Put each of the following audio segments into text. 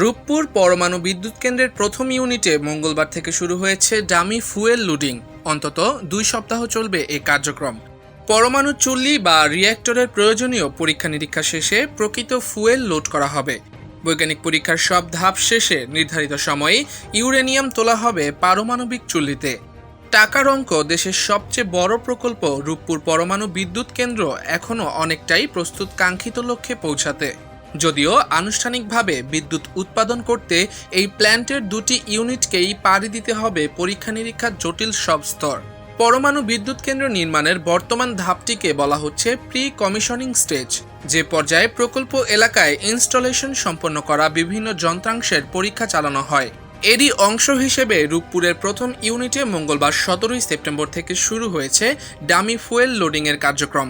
রূপপুর পরমাণু বিদ্যুৎ কেন্দ্রের প্রথম ইউনিটে মঙ্গলবার থেকে শুরু হয়েছে ডামি ফুয়েল লোডিং। অন্তত দুই সপ্তাহ চলবে এই কার্যক্রম। পরমাণু চুল্লি বা রিয়্যাক্টরের প্রয়োজনীয় পরীক্ষা নিরীক্ষা শেষে প্রকৃত ফুয়েল লোড করা হবে। বৈজ্ঞানিক পরীক্ষার সব ধাপ শেষে নির্ধারিত সময়ে ইউরেনিয়াম তোলা হবে পারমাণবিক চুল্লিতে। টাকার অঙ্ক দেশের সবচেয়ে বড় প্রকল্প রূপপুর পরমাণু বিদ্যুৎ কেন্দ্র এখনও অনেকটাই প্রস্তুত কাঙ্ক্ষিত লক্ষ্যে পৌঁছাতে। যদিও আনুষ্ঠানিকভাবে বিদ্যুৎ উৎপাদন করতে এই প্ল্যান্টের দুটি ইউনিটকেই পাড়ি দিতে হবে পরীক্ষা নিরীক্ষার জটিল সব স্তর। পরমাণু বিদ্যুৎ কেন্দ্র নির্মাণের বর্তমান ধাপটিকে বলা হচ্ছে প্রি কমিশনিং স্টেজ যে পর্যায়ে প্রকল্প এলাকায় ইনস্টলেশন সম্পন্ন করা বিভিন্ন যন্ত্রাংশের পরীক্ষা চালানো হয়। এরই অংশ হিসেবে রূপপুরের প্রথম ইউনিটে মঙ্গলবার সতেরোই সেপ্টেম্বর থেকে শুরু হয়েছে ডামি ফুয়েল লোডিংয়ের কার্যক্রম।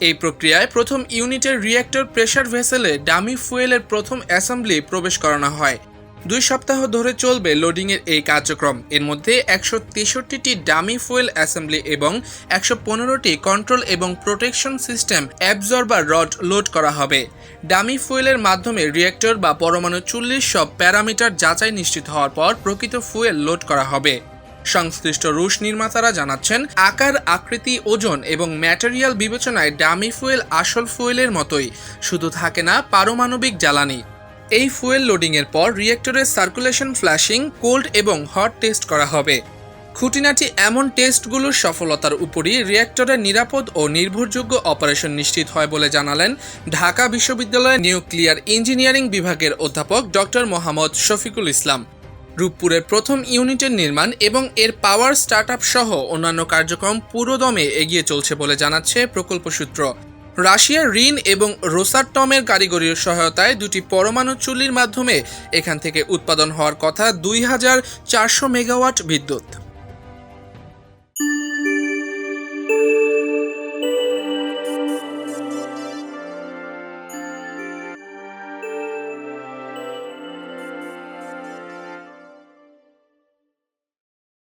এই প্রক্রিয়ায় প্রথম ইউনিটের রিয়্যাক্টর প্রেশার ভেসেলে ডামি ফুয়েলের প্রথম অ্যাসেম্বলি প্রবেশ করানো হয়। দুই সপ্তাহ ধরে চলবে লোডিংয়ের এই কার্যক্রম। এর মধ্যে একশো তেষট্টিটি ডামি ফুয়েল অ্যাসেম্বলি এবং একশো পনেরোটি কন্ট্রোল এবং protection system absorber rod load করা হবে। ডামি ফুয়েলের মাধ্যমে রিয়্যাক্টর বা পরমাণু চল্লিশ সব প্যারামিটার যাচাই নিশ্চিত হওয়ার পর প্রকৃত ফুয়েল লোড করা হবে। সংশ্লিষ্ট রুশ নির্মাতারা জানাচ্ছেন, আকার, আকৃতি, ওজন এবং ম্যাটেরিয়াল বিবেচনায় ডামি ফুয়েল আসল ফুয়েলের মতোই, শুধু থাকে না পারমাণবিক জ্বালানি। এই ফুয়েল লোডিংয়ের পর রিয়েক্টরের সার্কুলেশন ফ্ল্যাশিং, কোল্ড এবং হট টেস্ট করা হবে। খুঁটিনাটি এমন টেস্টগুলোর সফলতার উপরই রিয়েক্টরের নিরাপদ ও নির্ভরযোগ্য অপারেশন নিশ্চিত হয় বলে জানালেন ঢাকা বিশ্ববিদ্যালয়ের নিউক্লিয়ার ইঞ্জিনিয়ারিং বিভাগের অধ্যাপক ডক্টর মোহাম্মদ শফিকুল ইসলাম। রূপপুরের প্রথম ইউনিটের নির্মাণ এবং এর পাওয়ার স্টার্টআপ সহ অন্যান্য কার্যক্রম পুরোদমে এগিয়ে চলছে বলে জানাচ্ছে প্রকল্প সূত্র। রাশিয়ার ঋণ এবং রোসাটমের কারিগরির সহায়তায় দুটি পরমাণু চুল্লির মাধ্যমে এখান থেকে উৎপাদন হওয়ার কথা দুই হাজার চারশো মেগাওয়াট বিদ্যুৎ।